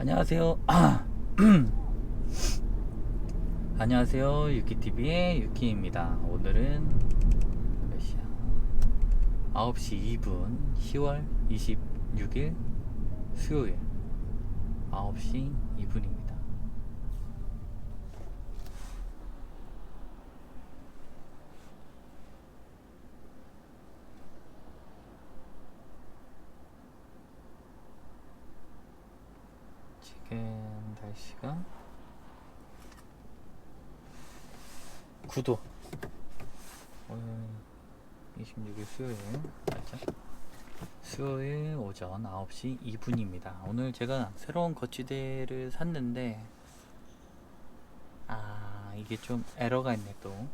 안녕하세요. 안녕하세요. 유키TV의 유키입니다. 오늘은 몇 시야? 9시 2분 10월 26일 수요일 9시 2분입니다. 지금 날씨가. 9도. 오늘 26일 수요일. 맞죠? 수요일 오전 9시 2분입니다. 오늘 제가 새로운 거치대를 샀는데 아 이게 좀 에러가 있네 또.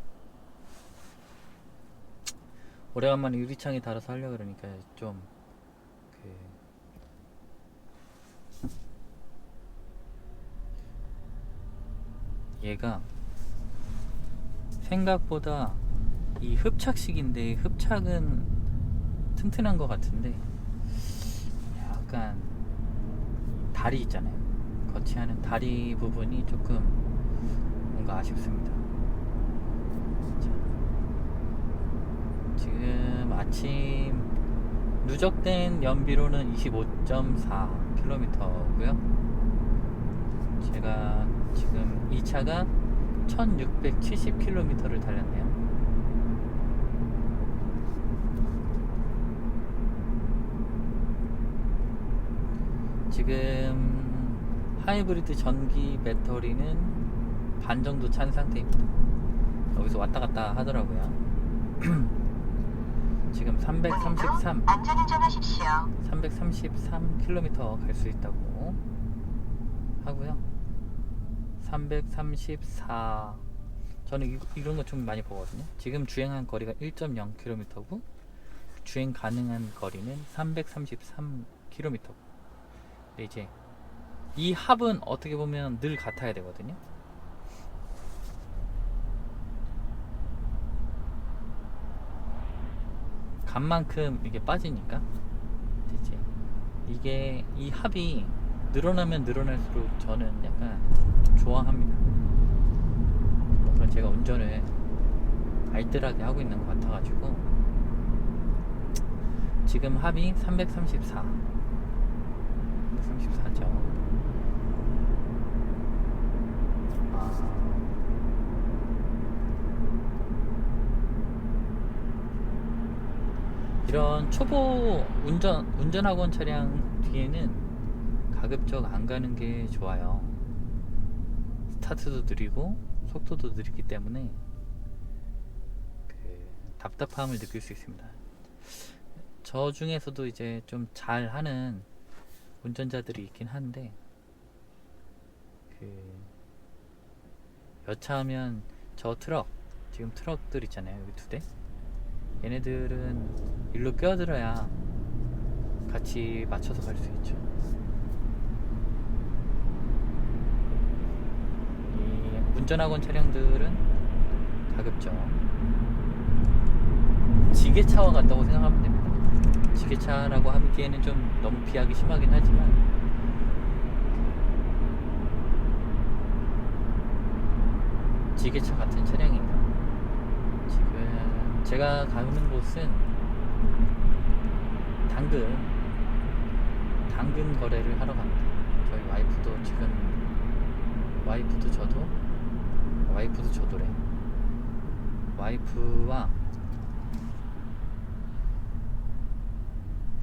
오래간만에 유리창에 달아서 하려고 그러니까 좀그 얘가 생각보다 이 흡착식인데 흡착은 튼튼한 것 같은데 약간 다리 있잖아요. 거치하는 다리 부분이 조금 뭔가 아쉽습니다. 자, 지금 아침 누적된 연비로는 25.4km고요. 제가 지금 이 차가 1670km를 달렸네요. 지금 하이브리드 전기 배터리는 반 정도 찬 상태입니다. 여기서 왔다 갔다 하더라고요. 지금 333, 안전운전하십시오. 333km 갈 수 있다고 하고요. 334 저는 이, 이런 거 좀 많이 보거든요. 지금 주행한 거리가 1.0km고 주행 가능한 거리는 333km고. 근데 이제 이 합은 어떻게 보면 늘 같아야 되거든요. 간 만큼 이게 빠지니까 이제 이게 이 합이 늘어나면 늘어날수록 저는 약간 좋아합니다. 뭔가 제가 운전을 알뜰하게 하고 있는 것 같아가지고. 지금 합이 334 334죠. 아, 이런 초보 운전 운전학원 차량 뒤에는 가급적 안 가는 게 좋아요. 스타트도 느리고 속도도 느리기 때문에 그 답답함을 느낄 수 있습니다. 저 중에서도 이제 좀 잘하는 운전자들이 있긴 한데 그 여차하면 저 트럭 지금 트럭들 있잖아요 여기 두 대 얘네들은 일로 껴들어야 같이 맞춰서 갈 수 있죠. 이 운전학원 차량들은 가급적 지게차와 같다고 생각하면 됩니다. 지게차라고 하기에는 좀 너무 비하기 심하긴 하지만 지게차 같은 차량입니다. 지금 제가 가는 곳은 당근 당근 거래를 하러 갑니다. 저희 와이프도 지금 와이프도 저도 와이프도 저도래. 와이프와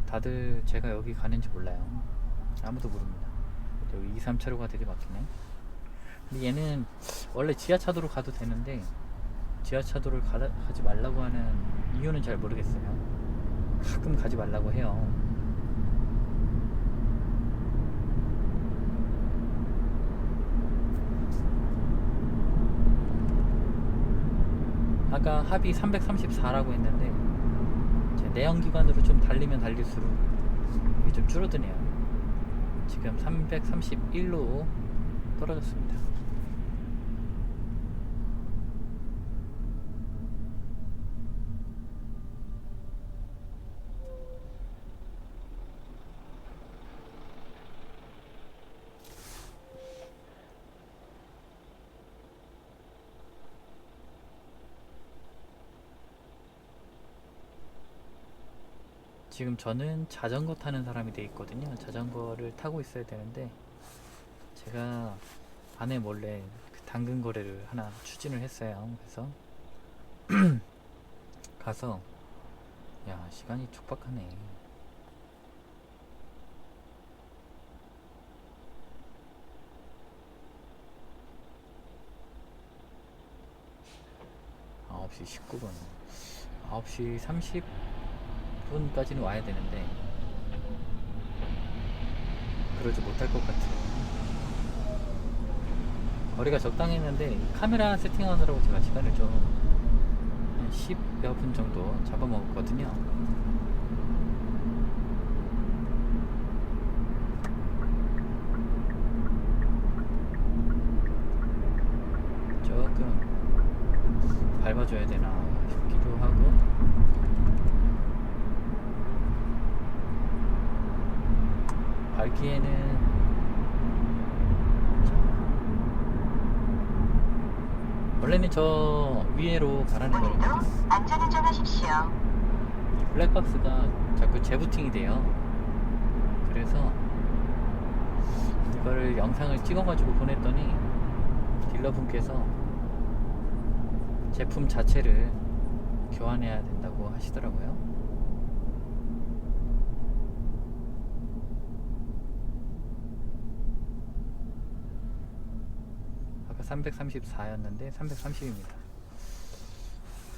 다들 제가 여기 가는지 몰라요. 아무도 모릅니다. 여기 2, 3차로가 되게 막히네. 근데 얘는 원래 지하차도로 가도 되는데 지하차도를 가, 가지 말라고 하는 이유는 잘 모르겠어요. 가끔 가지 말라고 해요. 아까 합이 334라고 했는데 제 내연기관으로 좀 달리면 달릴수록 이게 좀 줄어드네요. 지금 331로 떨어졌습니다. 지금 저는 자전거 타는 사람이 돼 있거든요. 자전거를 타고 있어야 되는데 제가 아내 몰래 그 당근 거래를 하나 추진을 했어요. 그래서 가서 야 시간이 촉박하네. 아홉 시 19분 9시 30 분까지는 와야 되는데. 그러지 못할 것 같아요. 거리가 적당했는데 이 카메라 세팅하느라고 제가 시간을 좀 한 10여 분 정도 잡아먹었거든요. 조금 밟아줘야 되나 싶기도 하고 밟기에는 자, 원래는 저 위에로 가라는 거거든요 안전운전하십시오. 이 블랙박스가 자꾸 재부팅이 돼요 그래서 이거를 영상을 찍어가지고 보냈더니 딜러분께서 제품 자체를 교환해야 된다고 하시더라고요. 334였는데 330입니다.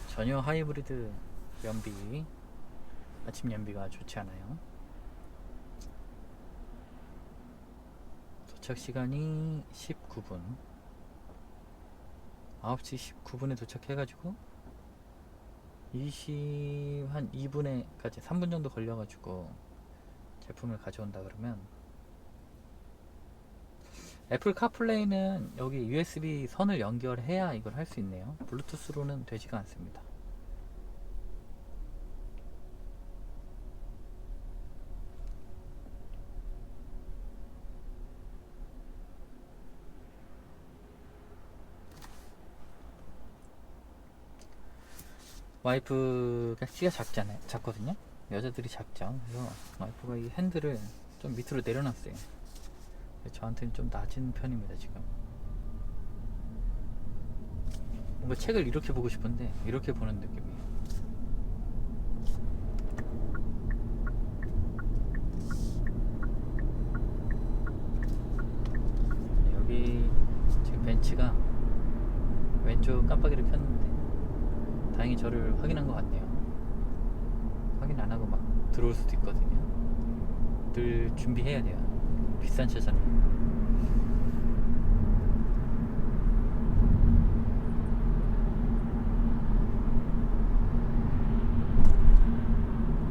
전혀 하이브리드 연비 아침 연비가 좋지 않아요. 도착 시간이 19분. 9시 19분에 도착해가지고 20, 한 2분에까지 3분 정도 걸려가지고 제품을 가져온다 그러면 애플 카플레이는 여기 USB 선을 연결해야 이걸 할 수 있네요. 블루투스로는 되지가 않습니다. 와이프가 키가 작잖아요. 작거든요. 여자들이 작죠. 그래서 와이프가 이 핸들을 좀 밑으로 내려놨어요. 저한테는 좀 낮은 편입니다, 지금. 뭔가 책을 이렇게 보고 싶은데 이렇게 보는 느낌이에요. 네, 여기 지금 벤츠가 왼쪽 깜빡이를 켰는데 다행히 저를 확인한 것 같네요. 확인 안 하고 막 들어올 수도 있거든요. 늘 준비해야 돼요. 비싼 차잖아요.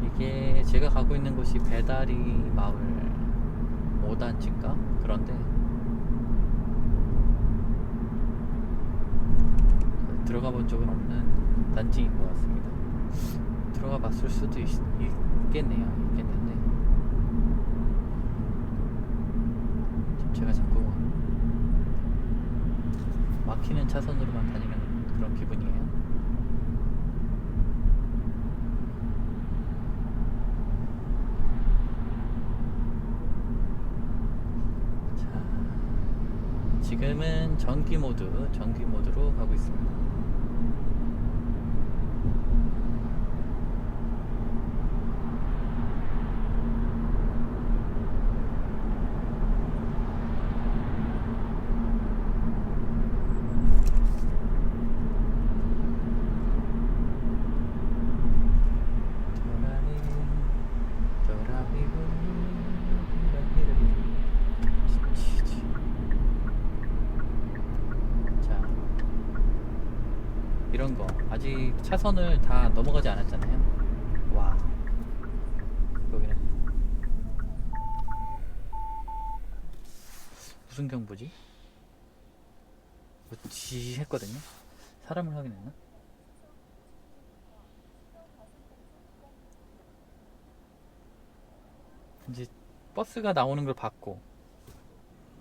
이게 제가 가고 있는 곳이 배다리 마을 5단지인가? 그런데 들어가 본 적은 없는 단지인 것 같습니다. 들어가 봤을 수도 있, 있겠네요. 있겠는데 지금 제가 자꾸 막히는 차선으로만 다니는 그런 기분이에요. 자, 지금은 전기 모드, 전기 모드로 가고 있습니다. 이런 거 아직 차선을 다 넘어가지 않았잖아요. 와, 여기는 무슨 경보지? 뭐 지 했거든요. 사람을 확인했나? 이제 버스가 나오는 걸 봤고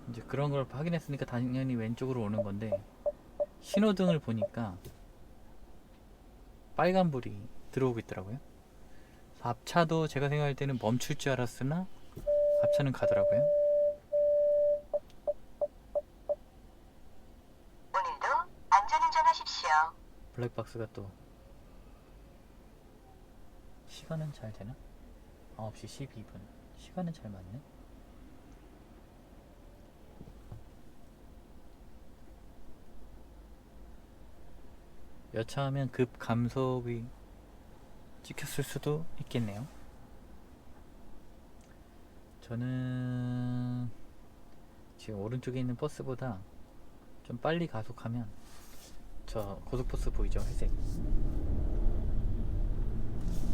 이제 그런 걸 확인했으니까 당연히 왼쪽으로 오는 건데 신호등을 보니까 빨간불이 들어오고 있더라고요. 앞차도 제가 생각할 때는 멈출 줄 알았으나 앞차는 가더라고요. 오늘도 안전운전하십시오. 블랙박스가 또 시간은 잘 되나? 9시 12분 시간은 잘 맞네 여차하면 급 감속이 찍혔을 수도 있겠네요 저는 지금 오른쪽에 있는 버스보다 좀 빨리 가속하면 저 고속버스 보이죠? 회색.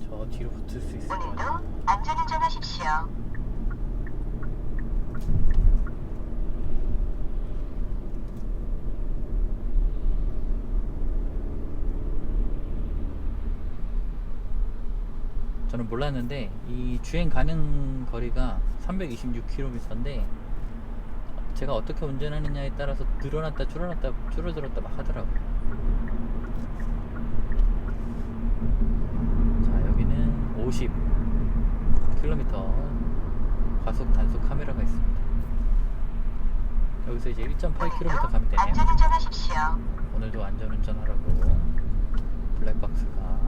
저 뒤로 붙을 수 있을 것 오늘도 같아요. 안전운전하십시오. 저는 몰랐는데 이 주행 가능 거리가 326km인데 제가 어떻게 운전하느냐에 따라서 늘어났다 줄어났다 줄어들었다 막 하더라고요. 자 여기는 50km 과속 단속 카메라가 있습니다. 여기서 이제 1.8km 가면 되네요. 안전운전하십시오. 오늘도 안전운전하라고 블랙박스가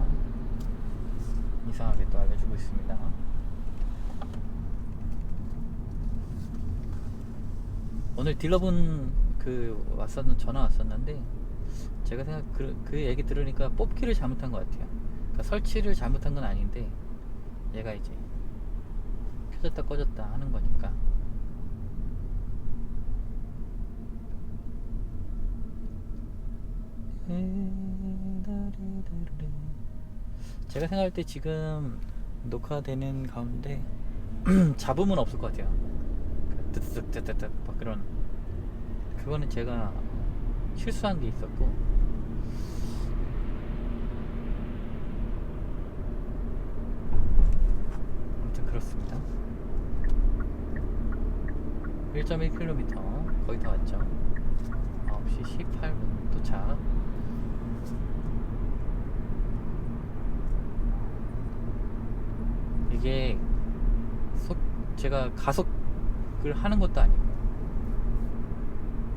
이상하게 또 알려주고 있습니다. 오늘 딜러분 그 왔었는 전화 왔었는데 제가 생각 그, 그 얘기 들으니까 뽑기를 잘못한 것 같아요. 그러니까 설치를 잘못한 건 아닌데 얘가 이제 켜졌다 꺼졌다 하는 거니까 제가 생각할 때 지금 녹화되는 가운데 잡음은 없을 것 같아요. 뜨뜨뜨 뜨뜨뜨 막 그런 그거는 제가 실수한 게 있었고 아무튼 그렇습니다. 1.1km 거의 다 왔죠. 9시 18분 도착. 이게 속 제가 가속을 하는 것도 아니고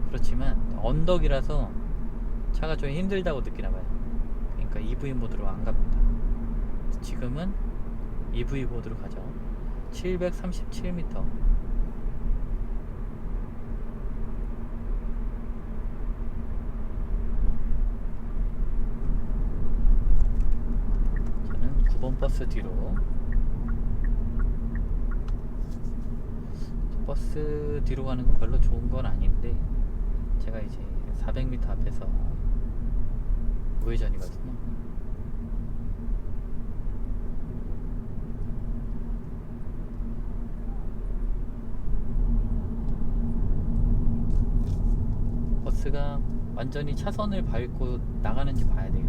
그렇지만 언덕이라서 차가 좀 힘들다고 느끼나 봐요. 그러니까 EV 모드로 안 갑니다. 지금은 EV 모드로 가죠. 737m. 저는 9번 버스 뒤로 버스 뒤로 가는 건 별로 좋은 건 아닌데 제가 이제 400m 앞에서 우회전이거든요. 버스가 완전히 차선을 밟고 나가는지 봐야 돼요.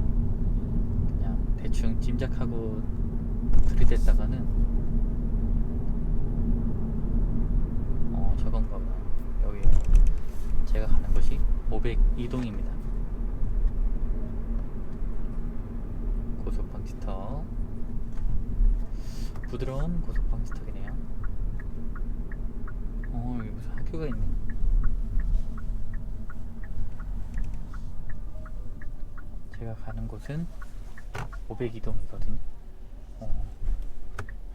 그냥 대충 짐작하고 들이댔다가는 어 저건가 보다 여기 제가 가는 곳이 502동입니다. 고속방지턱. 부드러운 고속방지턱이네요. 어 여기 무슨 학교가 있네. 제가 가는 곳은 502동이거든요. 어,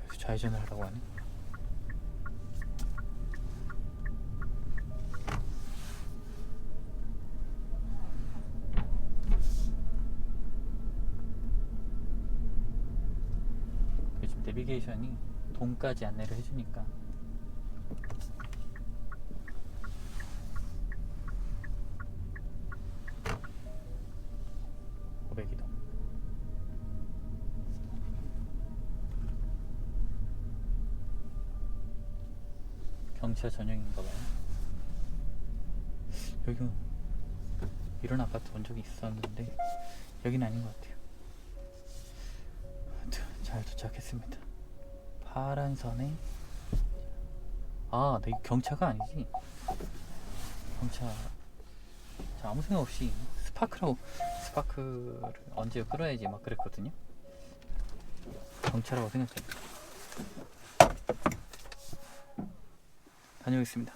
여기서 좌회전을 하라고 하네 요즘 내비게이션이 동까지 안내를 해주니까. 오백이동 경차 전용인가 봐요. 여기 이런 아파트 온 적이 있었는데 여긴 아닌 것 같아요. 잘 도착했습니다. 파란 선에 아, 내 경차가 아니지. 경차 자, 아무 생각 없이 스파크라고 스파크를 언제 끌어야지 막 그랬거든요. 경찰하고 생각합니다. 다녀오겠습니다.